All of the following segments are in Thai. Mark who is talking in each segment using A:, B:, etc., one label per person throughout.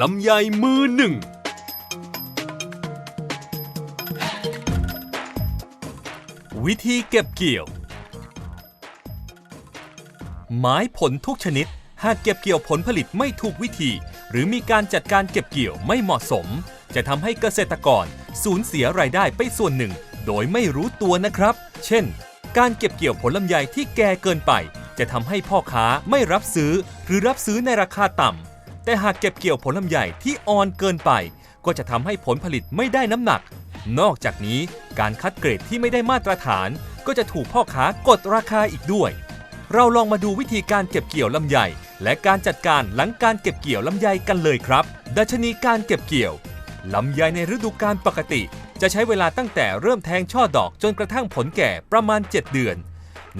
A: ลำไยมือหนึ่ง วิธีเก็บเกี่ยว ไม้ผลทุกชนิด หากเก็บเกี่ยวผลผลิตไม่ถูกวิธี หรือมีการจัดการเก็บเกี่ยวไม่เหมาะสม จะทำให้เกษตรกรสูญเสียรายได้ไปส่วนหนึ่ง โดยไม่รู้ตัวนะครับ เช่น การเก็บเกี่ยวผลลำไยที่แก่เกินไป จะทำให้พ่อค้าไม่รับซื้อ หรือรับซื้อในราคาต่ำ แต่หากเก็บเกี่ยวผลลำไยที่อ่อนเกินไป ก็จะทำให้ผลผลิตไม่ได้น้ำหนัก นอกจากนี้การคัดเกรดที่ไม่ได้มาตรฐาน ก็จะถูกพ่อค้ากดราคาอีกด้วย เราลองมาดูวิธีการเก็บเกี่ยวลำไยและการจัดการหลังการเก็บเกี่ยวลำไยกันเลยครับ ดัชนีการเก็บเกี่ยวลำไยในฤดูกาลปกติ จะใช้เวลาตั้งแต่เริ่มแทงช่อดอกจนกระทั่งผลแก่ประมาณ 7 เดือน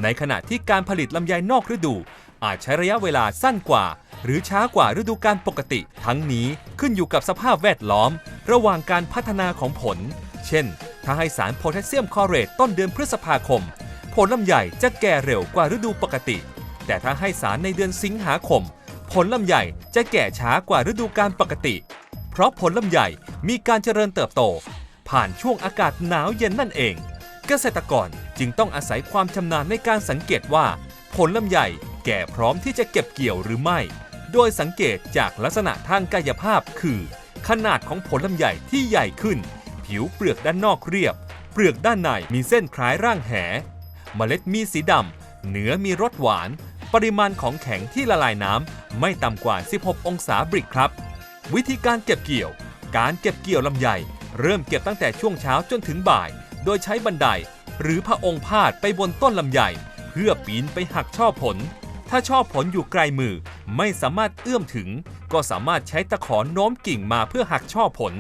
A: ในขณะที่การผลิตลำไยนอกฤดู อาจใช้ระยะเวลาสั้นกว่า หรือช้ากว่าฤดูกาลปกติ ทั้งนี้ขึ้นอยู่กับสภาพแวดล้อม ระหว่างการพัฒนาของผล เช่น ถ้าให้สารโพแทสเซียมคลอเรตต้นเดือนพฤษภาคม ผลลำไยจะแก่เร็วกว่าฤดูปกติ แต่ถ้าให้สารในเดือนสิงหาคม ผลลำไยจะแก่ช้ากว่าฤดูกาลปกติ เพราะผลลำไยมีการเจริญเติบโต ผ่านช่วงอากาศหนาวเย็นนั่นเอง เกษตรกรจึงต้องอาศัยความชำนาญในการสังเกตว่า ผลลำไยแก่พร้อมที่จะเก็บเกี่ยวหรือไม่ โดยสังเกตจากลักษณะทางกายภาพคือ ขนาดของผลลำไยที่ใหญ่ขึ้น ผิวเปลือกด้านนอกเรียบ เปลือกด้านในมีเส้นคล้ายร่างแห เมล็ดมีสีดำเนื้อมีรสหวาน ปริมาณของแข็งที่ละลายน้ำไม่ต่ำกว่า 16 องศาบริกครับ วิธีการเก็บเกี่ยว การเก็บเกี่ยวลำไย เริ่มเก็บตั้งแต่ช่วงเช้าจนถึงบ่าย โดยใช้บันได หรือพระองค์พาดไปบนต้นลำไย เพื่อปีนไปหักช่อผล ถ้าช่อผลอยู่ไกลมือ ไม่สามารถเอื้อมถึง ก็สามารถใช้ตะขอโน้มกิ่งมาเพื่อหักช่อผล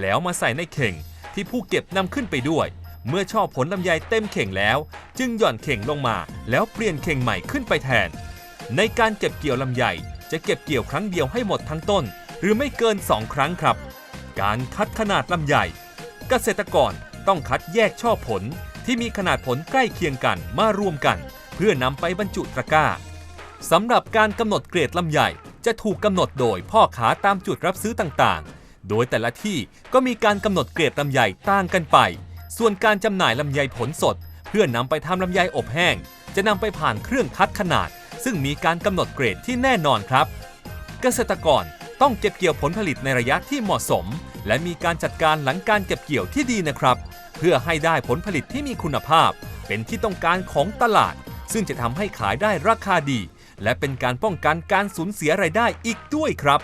A: แล้วมาใส่ในเข่ง ที่ผู้เก็บนำขึ้นไปด้วย เมื่อช่อผลลำไยเต็มเข่งแล้ว จึงหย่อนเข่งลงมา แล้วเปลี่ยนเข่งใหม่ขึ้นไปแทน ในการเก็บเกี่ยวลำไยจะเก็บเกี่ยวครั้งเดียวให้หมดทั้งต้น หรือไม่เกิน 2 ครั้งครับ การคัดขนาดลำไยเกษตรกรต้องคัดแยกช่อผลที่มีขนาดผลใกล้เคียงกันมารวมกัน เพื่อนำไปบรรจุตะกร้า สำหรับการกำหนดเกรดลำไยจะถูกกำหนดโดยพ่อค้าตามจุดรับซื้อต่างๆ โดยแต่ละที่ก็มีการกำหนดเกรดลำไยต่างกันไป ส่วนการจำหน่ายลำไยผลสด เพื่อนำไปทำลำไยอบแห้ง จะนำไปผ่านเครื่องคัดขนาด ซึ่งมีการกำหนดเกรดที่แน่นอนครับ เกษตรกรต้องเก็บเกี่ยวผลผลิตในระยะที่เหมาะสม และมีการจัดการหลังการเก็บเกี่ยวที่ดีนะครับ เพื่อให้ได้ผลผลิตที่มีคุณภาพ เป็นที่ต้องการของตลาด ซึ่งจะทำให้ขายได้ราคาดี และเป็นการป้องกันการสูญเสียรายได้อีกด้วยครับ